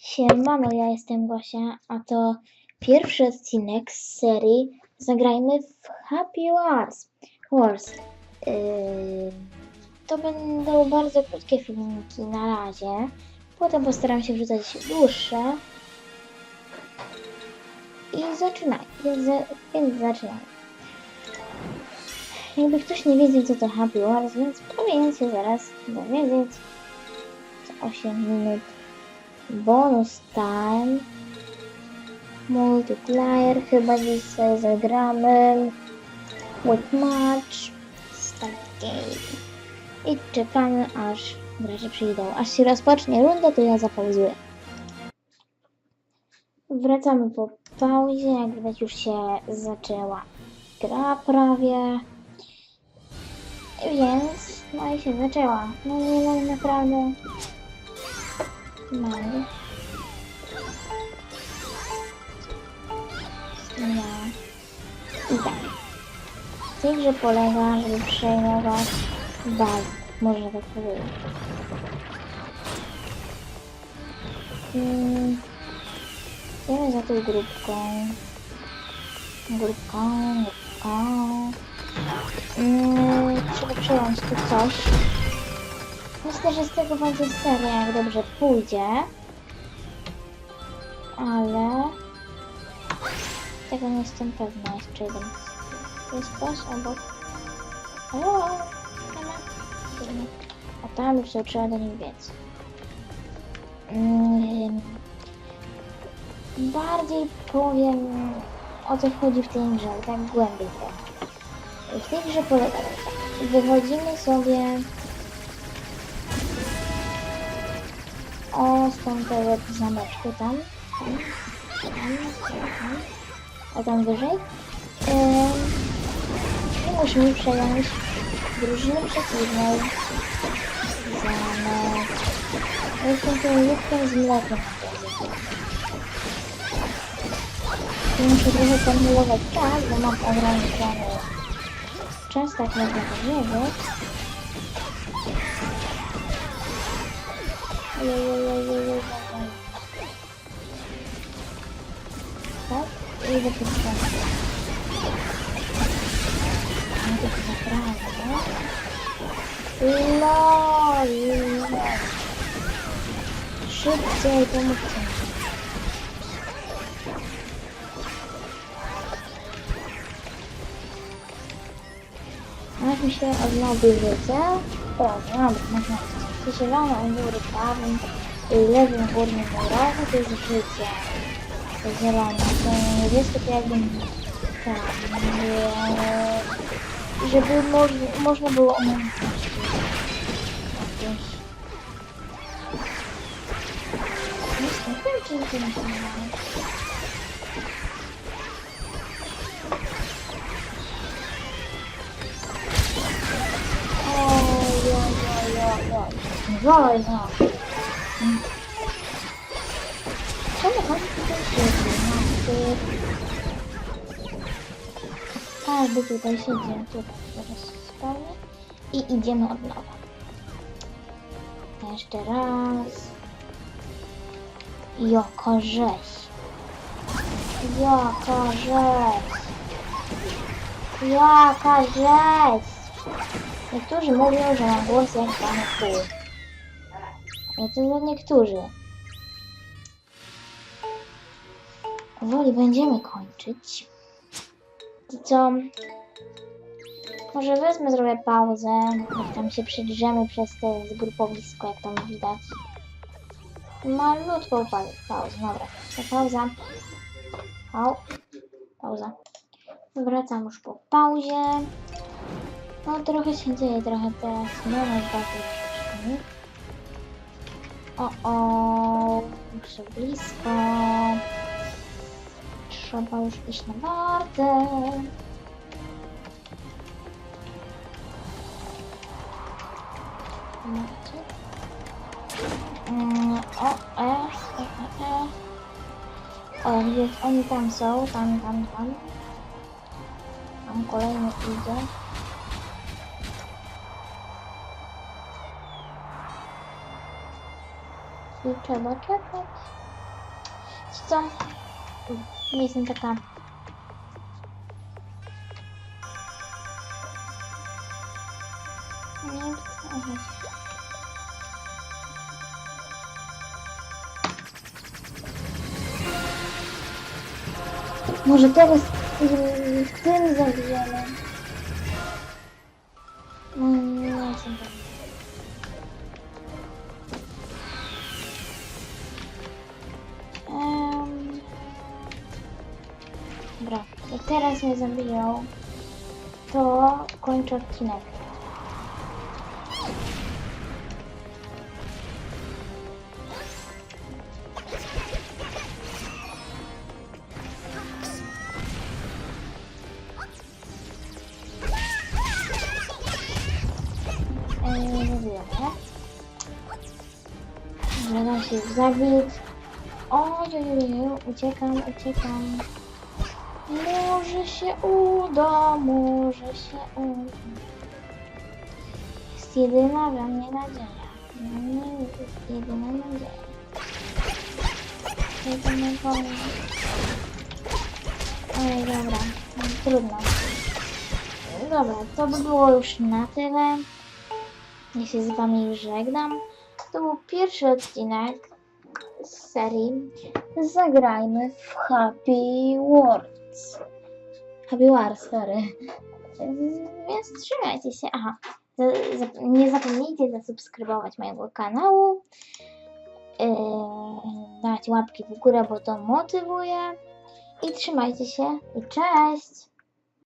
Siemano, ja jestem Gosia, a to pierwszy odcinek z serii Zagrajmy w Happy Wars. Wars. Yy, to będą bardzo krótkie filmiki na razie. Potem postaram się wrzucać dłuższe. I zaczynaj, więc, za- więc zaczynamy. Jakby ktoś nie wiedział co to Happy Wars, więc powinien się zaraz dowiedzieć. Za 8 minut bonus time, multiplayer, chyba dzisiaj zagramy, with match, start game i czekamy aż gracze przyjdą. Aż się rozpocznie runda, to ja zapauzuję. Wracamy po pauzie, jak widać już się zaczęła gra prawie, więc no i się zaczęła. No nie mam naprawdę Mamy. Wspaniałe. I tak. W tej grze polega, żeby przejmować bazę. Można tak powiedzieć. Mm. Idziemy za tą grupką. Grupką, grupką. Mm, trzeba przejąć tu coś. Myślę, że z tego będzie seria, jak dobrze pójdzie. Ale... Tego nie jestem pewna. Jeszcze jeden. Jest ktoś? Halo? Dobra. A tam już to trzeba do nich biec. Mm, bardziej powiem o co chodzi w tej grze, tak głębiej. W tej grze polega. Wychodzimy sobie stąd tego zameczku tam. Tam. A tam wyżej. Ym, I musimy przejąć drużynę przeciwną. Zamek. Jestem tą łódką z mlekiem. I muszę trochę formułować czas, bo mam ograniczony czas, tak powiedzieć. Ojojojojojoj. Tak? I wypuszczam. No to się naprawdę. LOL! Szybciej, pomóżcie. Aż mi się odnowi życie. O, dobra, można zielony u góry prawym i lewym górnym murowym to jest życie. Zielone, to niebieskie to jakby tak, żeby moż, można było umiejętności to Правильно. Що не можна зробити? А, будь ласка, сидим тут зараз спали. І йдемо одного. Раз. Яка жесть. Яка жесть. Яка жесть. Никто же мог уже на боссе там Ale to tylko niektórzy. Powoli będziemy kończyć. I co? Może wezmę, zrobię pauzę. Jak tam się przydrzemy przez te zgrupowisko, jak tam widać. Malutką pa pauzę, dobra. To pauza. Pau. Pauza. Wracam już po pauzie. No trochę się dzieje, trochę teraz nie ma takiej przyczyn. O, o, muszę blisko. Trzeba już iść na wartę. Mm, o, e, e, e, e. O, gdzie oni tam są, tam, tam, tam. Tam kolejny idzie. I trzeba czekać. Co? Nie jestem taka... Nie chcę. Aha. Może teraz y, w tym Dobra, jak teraz mnie zabiją, to kończę odcinek. Eee? Dobra, dam się zabić. Oj, uciekam, uciekam. Może się uda, może się uda. Jest jedyna we mnie nadzieja. We mnie jest jedyna nadzieja. Jedyna wolna. Oj, dobra, no, trudno. Dobra, to by było już na tyle. Ja się z wami żegnam. To był pierwszy odcinek z serii Zagrajmy w Happy Words. Happy Wars, sorry. Więc trzymajcie się. Aha, za- nie zapomnijcie zasubskrybować mojego kanału. Yy, dać łapki w górę, bo to motywuje. I trzymajcie się i cześć!